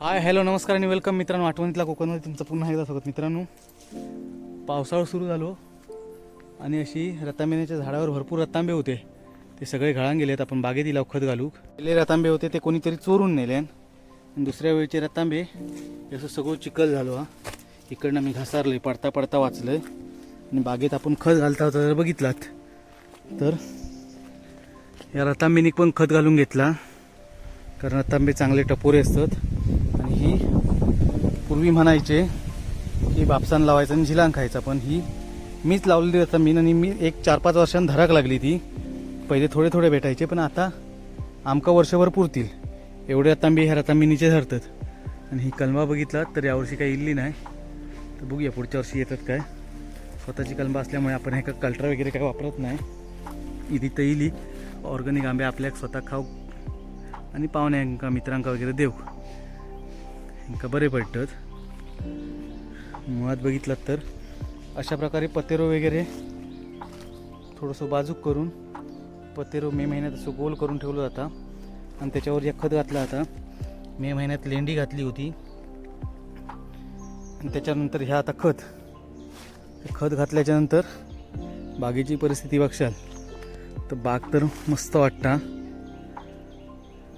Hi hello नमस्कार आणि welcome मित्रांनो. आठवणीतला कोकणमध्ये तुमचं पुन्हा एकदा स्वागत मित्रांनो. पावसाळा सुरू झालो आणि अशी रतांब्याच्या झाडावर भरपूर रतांबे होते. ते सगळे घळान गेलेत. आपण बागेत इला खत घालू पहिले रतांबे होते ते कोणीतरी चोरून नेले आणि दुसऱ्या वेळचे रतांबे असं सगळं चिखल झालो हा. इकडनं मी घासारले पडता पडता वाचलं आणि बागेत आपण खत घालता होता जर बघितलात तर या रतांबेनी पण खत घालून घेतला. कारण रतांबे चांगले टपोरे असतात. पूर्वी म्हणायचे की बापसान लावायचं आणि झिलांग खायचा पण ही मीच लावलेली रतांबी आणि मी एक चार पाच वर्षांनी धराक लागली ती. पहिले थोडे थोडे भेटायचे पण आता आमका वर्षभर पुरतील. एवढे रतांबी ह्या रतांबिनीचे धरतात आणि ही कलमा बघितला तर यावर्षी काही इल्ली नाही. तर बघूया पुढच्या वर्षी येतात काय. स्वतःची कलमा असल्यामुळे आपण हे का कल्ट्रा वगैरे काय वापरत नाही. इली तर इली ऑर्गॅनिक आंबे आपल्याक स्वतः खाऊ. आणि पाहुण्यांका मित्रांका वगैरे देऊ. ह्यांका बरे पडतात. मुळात बघितलं तर अशा प्रकारे पतेरो वगैरे थोडंसं बाजूक करून पतेरो मे महिन्यात असं गोल करून ठेवलं जातं. आणि त्याच्यावर एक खत घातलं आता मे महिन्यात लेंडी घातली होती. आणि त्याच्यानंतर ह्या आता खत. खत घातल्याच्यानंतर बागेची परिस्थिती बघशाल. तर बाग तर मस्त वाटता.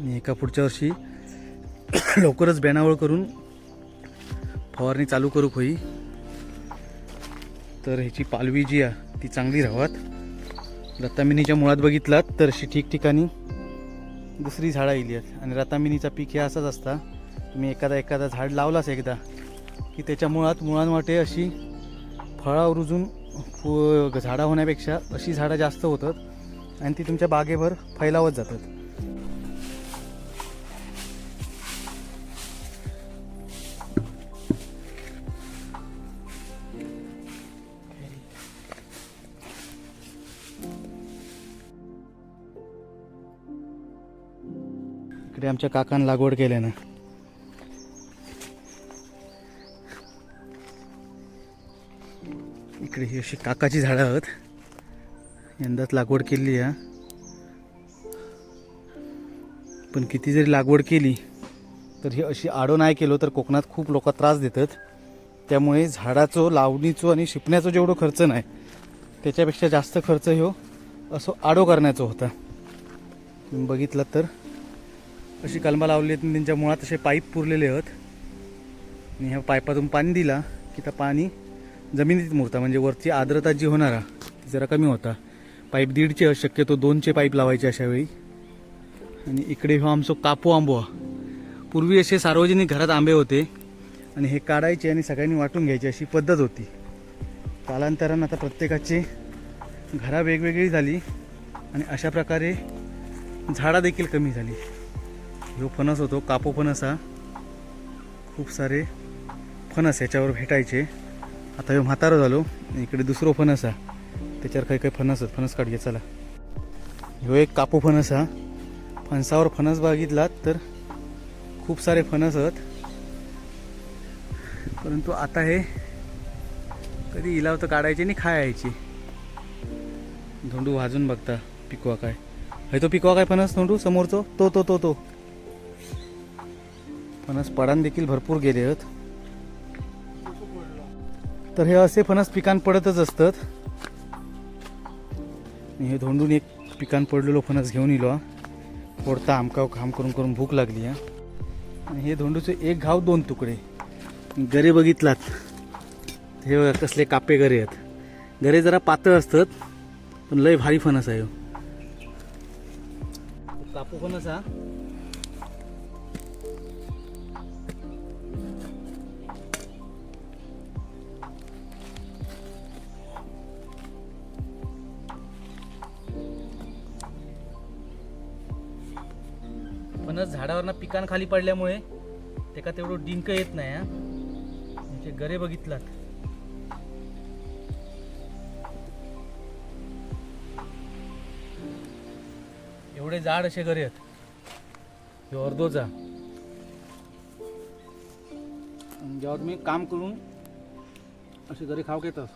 आणि एका पुढच्या वर्षी लवकरच बॅनावळ करून फवारणी चालू करू होई तर ह्याची पालवी जी आहे ती चांगली राहावात रतामिनीच्या मुळात बघितलात तर अशी ठिकठिकाणी दुसरी झाडं येली आहेत. आणि रतामिनीचा पीक हे असंच असता. तुम्ही एखादा एखादा झाड लावलाच एकदा की त्याच्या मुळात मुळांवाटे अशी फळा रुजून फु- झाडं होण्यापेक्षा अशी झाडं जास्त होतात आणि ती तुमच्या बागेभर फैलावत जातात. आमच्या काकान लागवड केल्यानं. इकडे ही अशी काकाची झाडं आहेत. यंदाच लागवड केली आहे पण किती जरी लागवड केली तर ही अशी आडो नाही केलो तर कोकणात खूप लोक त्रास देतात. त्यामुळे झाडाचो लावणीचं आणि शिपण्याचं जेवढं खर्च नाही त्याच्यापेक्षा जास्त खर्च ह्यो असं आडो करण्याचा होता. तुम्ही बघितलं तर. अशी कलमा लावली आहेत त्यांच्या मुळात असे पाईप पुरलेले आहेत. आणि ह्या पाईपातून पाणी दिला की त्या पाणी जमिनीत मुरता म्हणजे वरची आर्द्रता जी होणार ती जरा कमी होता. पाईप दीडचे शक्यतो दोनचे पाईप लावायचे अशा वेळी. आणि इकडे हो आमचो कापू आंबो पूर्वी असे सार्वजनिक घरात आंबे होते. आणि हे काढायचे आणि सगळ्यांनी वाटून घ्यायची अशी पद्धत होती. कालांतरानं आता प्रत्येकाची घरा वेगवेगळी झाली. आणि अशा प्रकारे झाडा देखील कमी झाली. जो फणस होतो कापो फणस हा. खूप सारे फणस याच्यावर भेटायचे. आता ह्यो म्हातारा झालो आणि इकडे दुसरो फणस हा. त्याच्यावर काही काही फणस आहेत. फणस काढूया चला. ह्यो एक कापू फणस हा. फणसावर फणस बघितलात तर खूप सारे फणस आहेत. परंतु आता हे कधी इलाव तर काढायचे आणि खायची. धोंडू भाजून बघता पिकवा काय. हे तो पिकवा काय फणस धोंडू? समोरचो? तो तो तो तो. फणस पडान देखील भरपूर गेले आहेत. तर हे असे फणस पिकां पडतच असतात. मी हे धोंडून एक पिकां पडलेलो फणस घेऊन इलो. हा. फोडता आमका करून करून भूक लागली आणि हे धोंडूचे एक घाव दोन तुकडे. गरे बघितलात. हे कसले कापे गरे आहेत. गरे जरा पातळ असतात पण लय भारी फणस आहे हो. कापू फणस हा. फणस झाडावरनं पिकांखाली खाली पडल्यामुळे त्याका तेवढं डिंक येत नाही हा. म्हणजे गरे बघितलात. एवढे जाड असे गरे आहेत. हे अर्धोचा आणि जेव्हा तुम्ही काम करून असे गरे खाऊ घेतात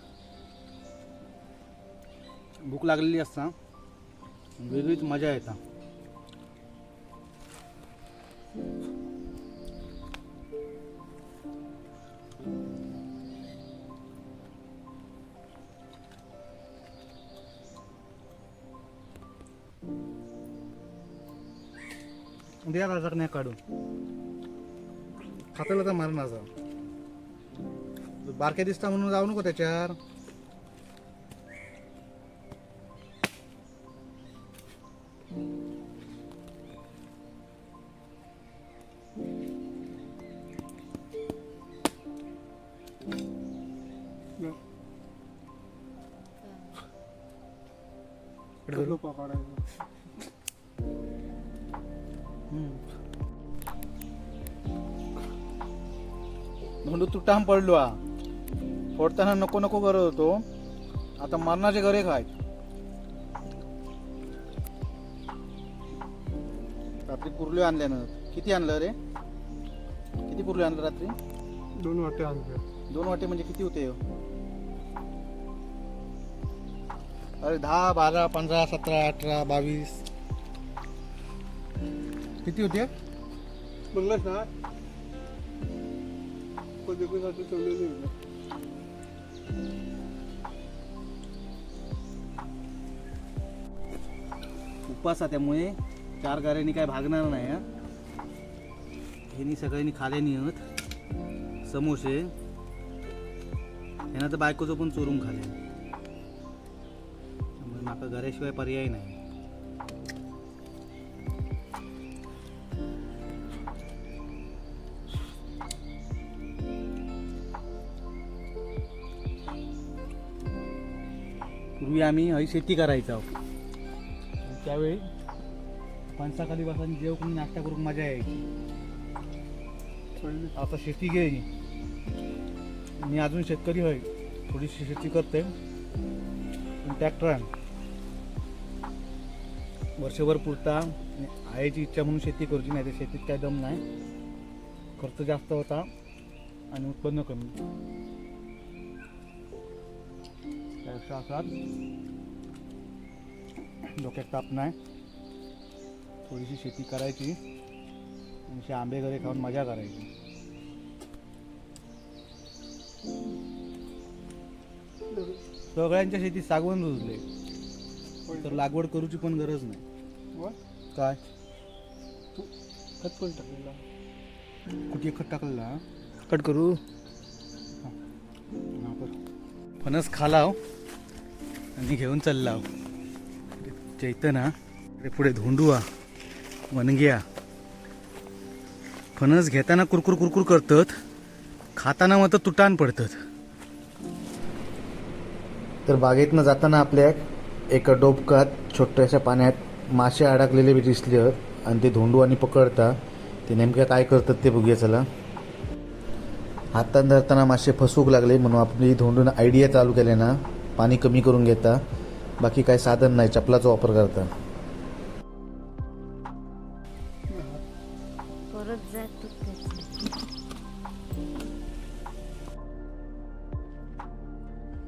भूक लागलेली असता वेगळीच मजा येता. द्या राजाक नाही काढून खाताला तर मार जा बारक्या दिसता म्हणून जाऊ नको त्याच्यावर. इकडे धोंडू तू टाम पडलो हा फोडताना नको नको करत होतो. आता मरणाचे घरे काय रात्री कुर्ले आणल्यानं किती आणलं रे? किती कुर्ले आणलं रात्री? दोन वाटे आणले. दोन वाटे म्हणजे किती होते? हो? अरे दहा बारा पंधरा सतरा अठरा बावीस. किती होते? बघलास ना कधी कधी असं उपवास आहे त्यामुळे. चार गाड्यांनी काय भागणार नाही हा? ह्यांनी सगळ्यांनी खाले नियत. समोसे. ह्यांना तर बायकोचं पण चोरून खाले. त्यामुळे माका घराशिवाय पर्याय नाही. पूर्वी आम्ही हई शेती करायचो. त्यावेळी पंचाखाली बसून जेव करून नाश्ता करून मजा यायची. आता शेती घे. मी अजून शेतकरी होय. थोडीशी शेती करते ट्रॅक्टर वर्षभर पुरता आईची इच्छा म्हणून शेती करूची नाही तर शेतीत काय दम नाही. खर्च जास्त होता आणि उत्पन्न कमी. त्यापेक्षा असाच डोक्यात ताप नाही. थोडीशी शेती करायची. आणि आंबे घरे खाऊन मजा करायची. सगळ्यांच्या शेतीत सागवण रुजले. तर लागवड करूची पण गरज नाही. काय? खत पण टाकलेला? कुठे खत टाकलेला? कट करू. फणस खालाव. आणि घेऊन चालला. चैतना अरे पुढे धोंडुआ वनग्या फणस घेताना कुरकुर कुरकुर करतात खाताना मात्र तुटान पडतात. तर बागेतनं जाताना आपल्या एका डोबकात छोट्याशा पाण्यात मासे अडकलेले बी दिसले आणि ते धोंडू आणि पकडता ते नेमक्या काय करतात ते बघूया चला. हातात धरताना मासे फसूक लागले म्हणून आपली धोंडून आयडिया चालू केले ना पाणी कमी करून घेता. बाकी काही साधन नाही चपलाचा वापर करता.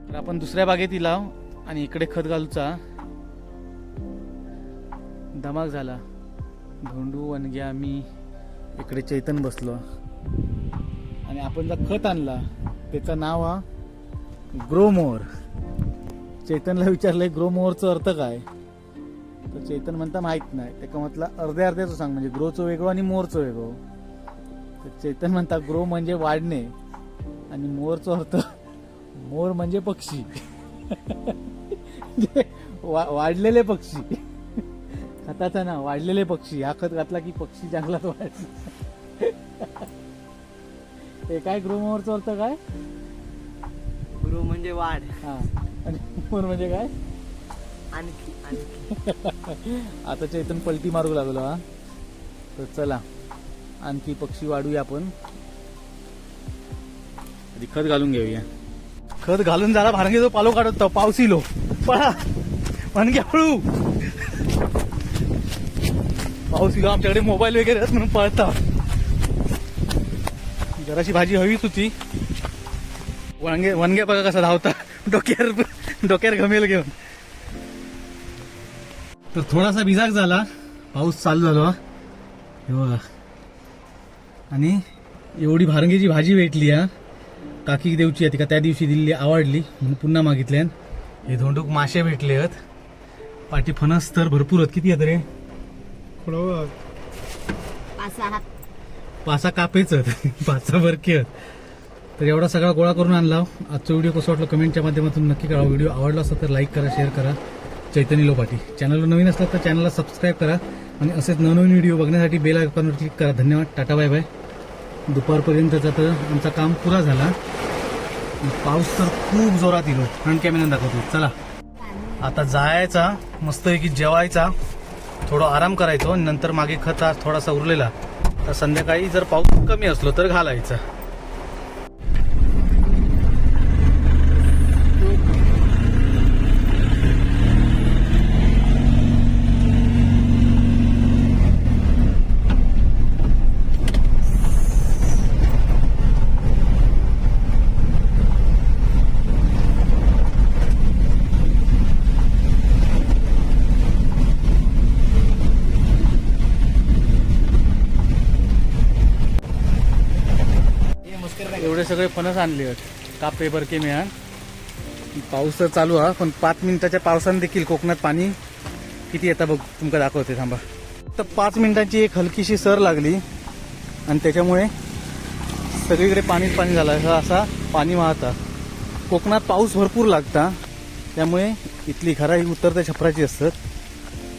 तर आपण दुसऱ्या बागेत इलाव आणि इकडे खत घालूचा. धमाक झाला. धोंडू वनग्या आम्ही इकडे चैतन बसलो. आणि आपण जो खत आणला त्याचं नाव हा ग्रोमोर. चैतनला विचारलंय ग्रोमोरचं अर्थ काय? तर चैतन म्हणता माहीत नाही. त्याका म्हटलं अर्ध्या अर्ध्याचं सांग म्हणजे ग्रोचं वेगळं आणि मोरचं वेगळं. तर चैतन म्हणता ग्रो म्हणजे वाढणे आणि मोरचा अर्थ मोर म्हणजे पक्षी. वा- वाढलेले पक्षी. खताचा ना वाढलेले पक्षी. हा खत घातला की पक्षी जंगलात वाढ. हे काय गृहमोहरचा अर्थ काय? म्हणजे वाढ. हा. आणि मोर म्हणजे काय? आणखी आणखी. आता चैतन पलटी मारू लागलो हा. तर चला आणखी पक्षी वाढूया आपण. आधी खत घालून घेऊया. खत घालून झाला भांगे जो पालो काढत होता, पाऊस इलो पळा. म्हणगे हळू पाऊस इलो आमच्याकडे मोबाईल वगैरे आहेत म्हणून पळता जराशी भाजी हवीच होती. वांगे वनगे बघा कसा धावता. डोक्यावर डोक्यावर घमेल घेऊन. तर थोडासा भिजाक झाला. पाऊस चालू झाला. हे बघा. आणि एवढी भारंगीची भाजी भेटली हा. काकी देवची आहे ती का त्या दिवशी दिलेली आवडली. म्हणून पुन्हा मागितल्यान हे धोंडूक मासे भेटले आहेत. पाठी फणस तर भरपूर आहेत. किती आहेत रे? खोडवा. पाच हात पाचा कापेच पाचा बरकी तर एवढा सगळा गोळा करून आणला. आजचा व्हिडिओ कसं वाटलं कमेंटच्या माध्यमातून नक्की करा व्हिडिओ आवडला असता तर लाईक करा शेअर करा. चैतन्य लोपाटी. चॅनलवर नवीन असला तर चॅनलला सबस्क्राईब करा. आणि असेच नवनवीन व्हिडिओ बघण्यासाठी बेल आयकॉनवर क्लिक करा. धन्यवाद. Tata bye bye. दुपारपर्यंतचा तर आमचा काम पुरा झाला. पाऊस तर खूप जोरात येलो फ्रंट कॅमेरा दाखवतो चला. आता जायचा मस्तपैकी जेवायचा. थोडं आराम करायचो. नंतर मागे खत आज थोडासा उरलेला. तर संध्याकाळी जर पाऊस कमी असलो तर घालायचा. एवढे सगळे फणस आणले आहेत. कापे बरके मिळा पाऊस तर चालू हा पण पाच मिनिटाच्या पावसाने देखील कोकणात पाणी किती येतं बघ तुमका दाखवते थांबा. तर पाच मिनिटांची एक हलकीशी सर लागली आणि त्याच्यामुळे सगळीकडे पाणीच पाणी झालं. हा असा पाणी वाहता. कोकणात पाऊस भरपूर लागता त्यामुळे इथली घरा ही उत्तर छपराची असतात.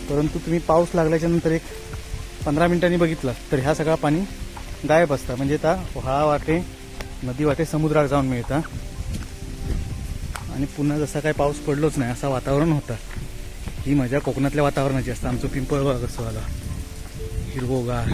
परंतु तुम्ही पाऊस लागल्याच्या नंतर एक पंधरा मिनिटांनी बघितलं तर ह्या सगळा पाणी गायब असतं. म्हणजे आता हा वाटे नदी वाटे समुद्रात जाऊन मिळतं. आणि पुन्हा जसा काही पाऊस पडलोच नाही असं वातावरण होतं. ही मजा कोकणातल्या वातावरणाची असतं. आमचं पिंपळ असं आला? हिरवोगार.